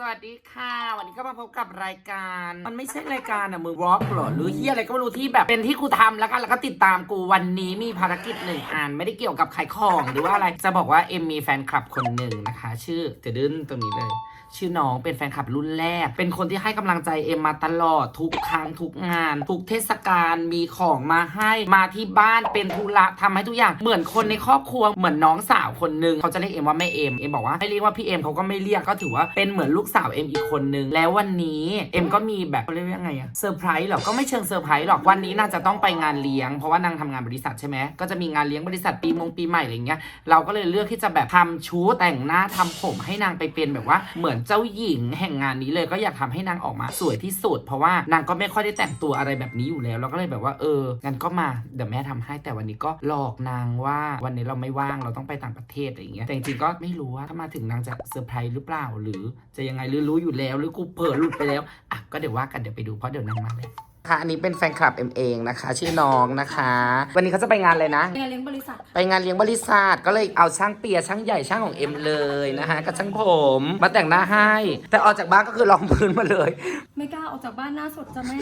สวัสดีค่ะ วันนี้ก็มาพบกับรายการ มันไม่ใช่รายการอะมือวอล์กหรอหรือเฮียอะไรก็ไม่รู้ที่แบบเป็นที่กูทำแล้วกันแล้วก็ติดตามกูวันนี้มีภารกิจหนึ่งอันไม่ได้เกี่ยวกับขายของหรือว่าอะไรจะบอกว่าเอ็มมีแฟนคลับคนหนึ่งนะคะ ชื่อจะดื้นตรงนี้เลย ชื่อน้องเป็นแฟนคลับรุ่นแรก เป็นคนที่ให้กำลังใจเอ็มมาตลอดทุกครั้งทุกงาน ทุกเทศกาลมีของมาให้มาที่บ้านเป็นธุระทำให้ทุกอย่างเหมือนคนในครอบครัวเหมือนน้องสาวคนหนึ่งเขาจะเรียกเอ็มว่าแม่เอ็มเอ็มบอกว่าให้เรียกว่าพี่เอ็มเขาก็ไม่เรียกก็ถือว่าเป็นเหมือนลูกสาวเอ็มอีกคนนึงแล้ววันนี้เอ็มก็มีแบบเขาเรียกว่ายังไงอะเซอร์ไพรส์หรอกก็ไม่เชิงเซอร์ไพรส์หรอกวันนี้น่าจะต้องไปงานเลี้ยงเพราะว่านางทำงานบริษัทใช่ไหมก็จะมีงานเลี้ยงบริษัทปีมงปีใหม่อะไรเงี้ยเราก็เลยเลือกที่จะแบบทำชุดแต่งหน้าทำผมให้นางไปเป็นแบบว่าเหมือนเจ้าหญิงแห่งงานนี้เลยก็อยากทำให้นางออกมาสวยที่สุด เพราะว่านางก็ไม่ค่อยได้แต่งตัวอะไรแบบนี้อยู่แล้วเราก็เลยแบบว่าเอองั้นก็มาเดี๋ยวแม่ทำให้แต่วันนี้ก็หลอกนางว่าวันนี้เราไม่ว่างเราต้องไปต่างประเทศอะไรอย่างเงี้ยแต่จริงๆก็ไม่รู้ว่าถ้ามาถึงนางจะเซอร์ไพรส์หรือเปล่าหรือ จะยังไงหรือรู้อยู่แล้ว หรือกูเผลอหลุดไปแล้วอะก็เดี๋ยวว่ากันเดี๋ยวไปดูเพราะเดี๋ยวนางมาเลย ค่ะอันนี้เป็นแฟนคลับเอ็มเองนะคะ ชื่อน้องนะคะ วันนี้เขาจะไปงานเลยนะ งานเลี้ยงบริษัทค่ะไปงานเลี้ยงบริษัทก็เลยเอาช่างเปียช่างใหญ่ช่างของเอ็มเลยนะฮะกับช่างผมมาแต่งหน้าให้ แต่ออกจากบ้านก็คือรองพื้นมาเลย ไม่กล้าออกจากบ้านหน้าสดจ้ะแม่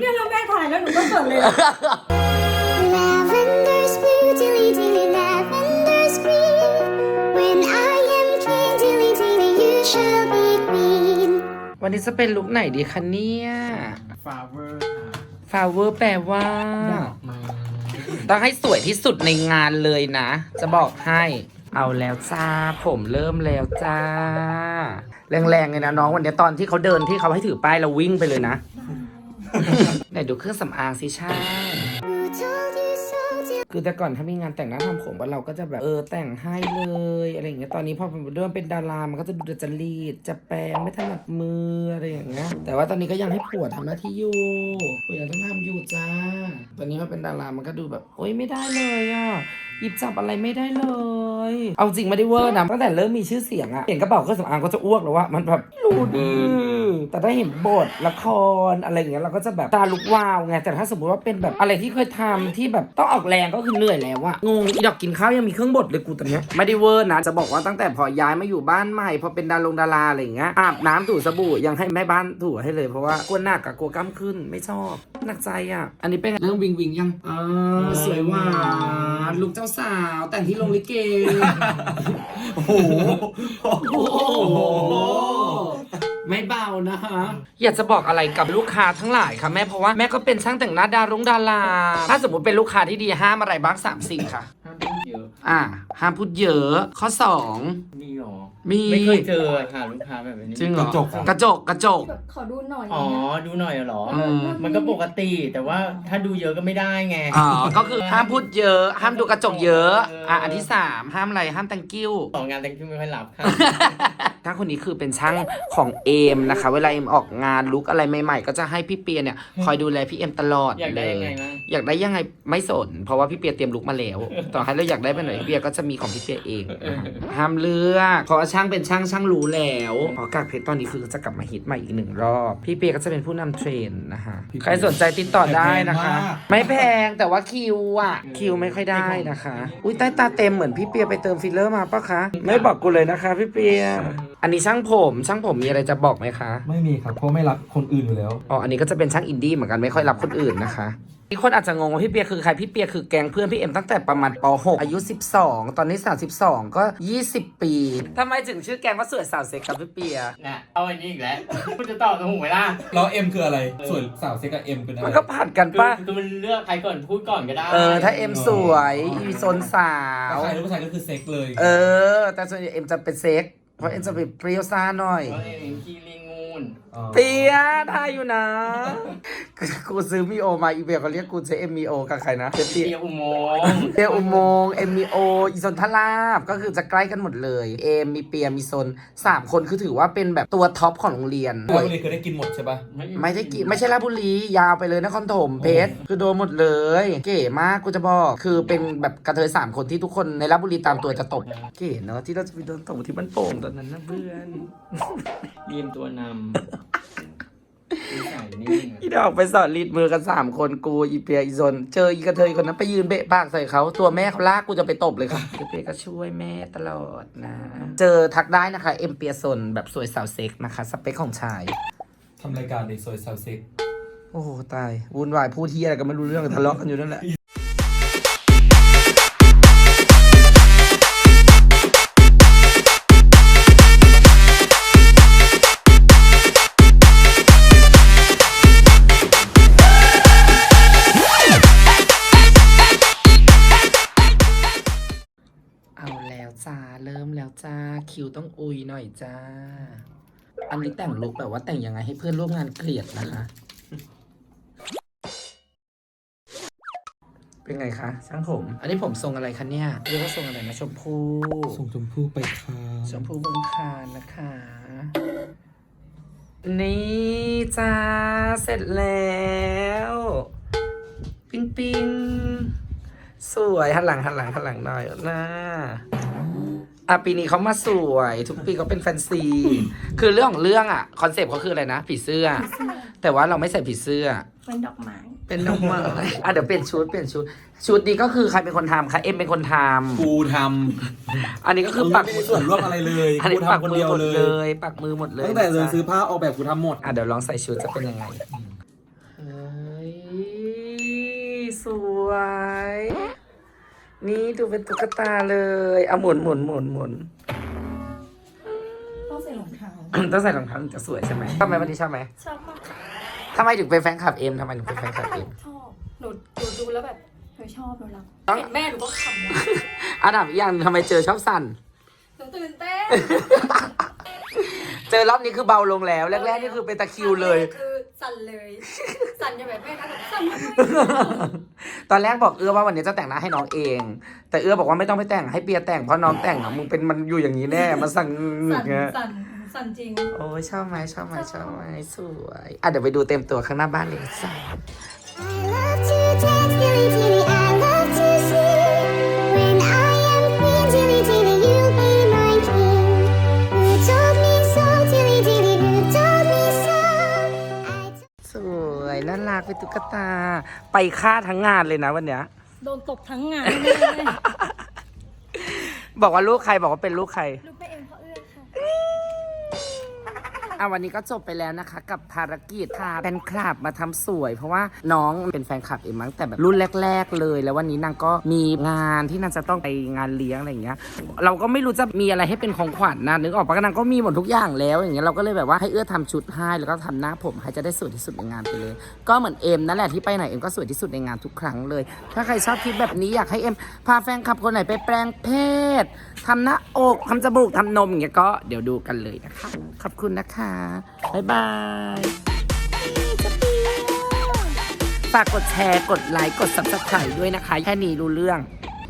เนี่ยเราแม่ถ่ายแล้วหนูก็เขินเลย Lavender's blue, dilly dilly, lavender's วันนี้จะเป็นลุคไหนดีคะเนี่ยฟาเวอร์ค่ะฟาเวอร์แปลว่าดอกไม้ต้องให้สวยที่สุดในงานเลยนะ จะบอกให้ เอาแล้วจ้า ผมเริ่มแล้วจ้า แรงๆเลยนะน้องวันนี้ตอนที่เขาเดินที่เขาให้ถือป้ายเราวิ่งไปเลยนะ ไหนดูเครื่องสำอางสิใช่ Who told you so, dear? คือแต่ก่อนถ้ามีงานแต่งหน้าทำผมว่าเราก็จะแบบเออแต่งให้เลยอะไรอย่างเงี้ยตอนนี้พอเริ่มเป็นดารามันก็จะดูจะรีดจะแปรงไม่ถนัดมืออะไรอย่างเงี้ยแต่ว่าตอนนี้ก็ยังให้ผัวทำหน้าที่อยู่ผัวยังต้องทำอยู่จ้า ตอนนี้มาเป็นดารามันก็ดูแบบโอ๊ยไม่ได้เลยอะหยิบจับอะไรไม่ได้เลย เอาจริงไม่ได้เวอร์นะตั้งแต่เริ่มมีชื่อเสียงอะเห็นกระเป๋าเครื่องสำอางก็จะอ้วกแล้วว่ามันแบบรู้ดี แต่ถ้าเห็นบทละครอะไรอย่างเงี้ยเราก็จะแบบตาลุกวาวไงแต่ถ้าสมมติว่าเป็นแบบอะไรที่เคยทำที่แบบต้องออกแรงก็คือเหนื่อยแล้วอะงงอีดอกกินข้าวยังมีเครื่องบดเลยกูตอนเนี้ยไม่ได้เวอร์นะจะบอกว่าตั้งแต่พอย้ายมาอยู่บ้านใหม่พอเป็นดารงดาราอะไรอย่างเงี้ยอาบน้ำถูสบู่ยังให้แม่บ้านถูให้เลยเพราะว่ากลัวหนักกับกลัวกล้ามขึ้นไม่ชอบหนักใจอะอันนี้เป็นเรื่องวิงวิงยังอ่าสวยหวานลูกเจ้าสาว แต่งที่โรงลิเกโอ้โหโอ้โห ไม่เบานะฮะอยากจะบอกอะไรกับลูกค้าทั้งหลายค่ะแม่เพราะว่าแม่ก็เป็นช่างแต่งหน้าดารงดาราถ้าสมมติเป็นลูกค้าที่ดีห้ามอะไรบ้างสามสิ่งค่ะ ห้ามพูดเยอะ อ่า ห้ามพูดเยอะ ข้อสองมีหรอ มีไม่เคยเจอค่ะลูกค้าแบบนี้จริงเหรอกระจกกระจกกระจก แบบขอดูหน่อยอ๋อเนี่ยดูหน่อยเหรอ อืม มันก็ปกติแต่ว่าถ้าดูเยอะก็ไม่ได้ไง อ๋อก็คือห้ามพูดเยอะ ห้ามดูกระจกเยอะเอออ่อะอันที่สามห้ามอะไรห้าม thank you สองงานแต่งคิวไม่ค่อยหลับค่ะถ้าคนนี้คือเป็นช่างของเอมนะคะ เวลาเอมออกงานลุกอะไรใหม่ๆ ก็จะให้พี่เปียเนี่ยคอยดูแลพี่เอมตลอดอยากได้ยังไงบ้าง อยากได้ยังไงไม่สน เพราะว่าพี่เปียเตรียมลุกมาแล้ว ต่อให้เราอยากได้ไปไหนพี่เปียก็จะมีของพี่เปียเองนะฮะห้ามเลือกเพราะว่าช่างเป็นช่างช่างรู้แล้วเพราะกากเพชรตอนนี้คือจะกลับมาฮิตใหม่อีกหนึ่งรอบ พี่เปียก็จะเป็นผู้นำเทรนนะคะใครสนใจติดต่อได้นะคะไม่แพงแต่ว่าคิวอะคิวไม่ค่อยได้นะคะ อุ้ยใต้ตาเต็มเหมือนพี่เปียไปเติมฟิลเลอร์มาปะคะ ไม่บอกกูเลยนะคะ พี่เปียอันนี้ช่างผมช่างผมมีอะไรจะบอกไหมคะไม่มีครับเพราะไม่รับคนอื่นอยู่แล้ว อ๋ออันนี้ก็จะเป็นช่างอินดี้เหมือนกันไม่ค่อยรับคนอื่นนะคะมีคนอาจจะงงว่าพี่เปียคือใครพี่เปียคือแกงเพื่อนพี่เอ็มตั้งแต่ประมาณป .6 อายุ 12 ตอนนี้ 32 ก็ 20 ปีทำไมถึงชื่อแกงว่าสวยสาวเซ็กครับพี่เปียนะเอาอันนี้อีกแล้วคุณจะตอบถูกไหมล่ะแล้วเอ็มคืออะไรส่วนสาวเซ็กกับเอ็มเป็นอะไรมันก็ผัดกันคือป่ะคือมันเลือกใครก่อนพูดก่อนก็ได้ เออ ถ้าเอ็มสวยอีโซนสาวผู้ชายหรือผู้ชายก็คือเซ็กเลย เออ แต่ส่วนใหญ่เอ็มจะเป็นเซ็ก เพราะเอ็นจะเป็นเปรี้ยวซ่าหน่อย เอ็มคีรีงูนอ๋อ เปียได้อยู่นะ กูซื้อมีโอมาอีเบียเขาเรียกกูใช้เอ็มมีโอกับใครนะเปียเปียอุโมงค์เปียอุโมงเอ็มมีโออีโซนทาราบก็คือจะใกล้กันหมดเลย เอมมีเปียมีโซนสามคนคือถือว่าเป็นแบบตัวท็อปของโรงเรียนแล้ววันนี้คือได้กินหมดใช่ปะไม่ได้กี่ไม่ใช่ราชบุรียาวไปเลยนครถมเพชรคือโดนหมดเลย เก๋มากกูจะบอกคือเป็นแบบกระเทยสามคนที่ทุกคนในราชบุรีตามตัวจะตบเก๋เนาะที่เราจะไปโดนตบที่มันโป่งตอนนั้นนะเพื่อนเรียมตัวนำ ใส่นิ่งอีดอกไปสอนรีดมือกันสามคนกูอีเปียอีซนเจออีกระเทยคนนั้นไปยืนเบะปากใส่เขาตัวแม่เขาลากกูจะไปตบเลยค่ะอีเปียก็ช่วยแม่ตลอดนะ เจอทักได้นะคะ เอ็มเปียซนแบบสวยสาวเซ็กนะคะ สเปคของชาย ทำรายการในซอยซาวเซ็ก โอ้โหตายวุ่นวายพูดที่อะไรก็ไม่รู้เรื่องทะเลาะกันอยู่นั่นแหละ จ้า คิวต้องอุยหน่อยจ้า อันนี้แต่งลุกแบบว่าแต่งยังไงให้เพื่อนร่วมงานเกลียดนะคะ เป็นไงคะช่างผม อันนี้ผมทรงอะไรคะเนี่ยเรียกว่าทรงอะไรนะชมพูส่งชมพู่ไปค่ะชมพูบนคานนะคะ นี่จ้า เสร็จแล้ว ปิ้งปิ้งสวยหันหลังหันหลังหันหลังหน่อยนะ อะปีนี้เขามาสวย ทุกปีเขาเป็นแฟนซี คือเรื่องของเรื่องอะคอนเซปต์เขาคืออะไรนะผีเสื้อ แต่ว่าเราไม่ใส่ผีเสื้อ เป็นดอกไม้ เป็นน้องไม้อะเดี๋ยวเปลี่ยนชุดเปลี่ยนชุด ชุดนี้ก็คือใครเป็นคนทำคะเอ็มเป็นคนทำกูทอันนี้ก็ำคือมึงปัไม่กมีส่วนร่วมอะไรเลยอันนี้กูปักทำคนมืเดีอยวหมดเลเลย ย ปักมือหมดเลยตั้งแต่เลยนะจ๊ะซื้อผ้าออกแบบกูทำหมด อะเดี๋ยวลองใส่ชุดจะเป็นยังไงเฮ้ยสวย นี่ดูเป็นตุ๊กตาเลยอะหมุนหมุนหมุนหมุนต้องใส่รองเท้าต้องใส่รองเท้าถึงจะสวยใช่ไหมชอบไหมวันนี้ชอบไหมชอบมากทำไมถึงเป็นแฟนคลับเอ็มทำไมถึงเป็นแฟนคลับเอ็มชอบหนูหนูดูแล้วแบบหนูชอบหนูรักต้องเห็นแม่หนูก็ขำนะอันดับอีกอย่างหนึ่งทำไมเจอชอบสั่นหนูตื่นเต้นเจอรอบนี้คือเบาลงแล้วแรกๆนี่คือเป็นตะคริวเลยคือ สั่นเลย สั่นจะแบบแม่นะแบบสั่นทำไมตอนแรกบอกเอื้อว่าวันนี้จะแต่งหน้าให้น้องเอง แต่เอื้อบอกว่าไม่ต้องไปแต่งให้เปียแต่งเพราะน้องแต่งอะมึงเป็นมันอยู่อย่างนี้แน่มันสั่งสั่นเงี้ยสั่นสั่นจริง โอ้ยชอบไหมชอบไหมชอบไหมสวยอะเดี๋ยวไปดูเต็มตัวข้างหน้าบ้านเลยจ้า I love to dance, dilly dilly. ไปฆ่าทั้งงานเลยนะวันเนี้ย โดนตบทั้งงานแน่เลยบอกว่าลูกใครบอกว่าเป็นลูกใคร ลูกแม่เอ็มเขาเอื้อค่ะ อะวันนี้ก็จบไปแล้วนะคะ กับภารกิจพาแฟนคลับมาทำสวย เพราะว่าน้องเป็นแฟนคลับเองมั้งแต่แบบรุ่นแรก ๆ เลย แล้ววันนี้นางก็มีงานที่นางจะต้องไปงานเลี้ยงอะไรอย่างเงี้ย เราก็ไม่รู้จะมีอะไรให้เป็นของขวัญนะนึกออกปะก็นางก็มีหมดทุกอย่างแล้วอย่างเงี้ยเราก็เลยแบบว่าให้เอื้อทำชุดให้แล้วก็ทำหน้าผมให้จะได้สวยที่สุดในงานไปเลย ก็เหมือนเอ็มนั่นแหละที่ไปไหนเอ็มก็สวยที่สุดในงานทุกครั้งเลย ถ้าใครชอบคลิปแบบนี้อยากให้เอ็มพาแฟนคลับคนไหนไปแปลงเพศทำหน้าอกทำจมูกทำนมอย่างเงี้ยก็เดี๋ยวดูกันเลยนะคะ ขอบคุณนะคะบ๊ายบายฝากกดแชร์กดไลค์กด subscribe ด้วยนะคะ แค่นี้รู้เรื่อง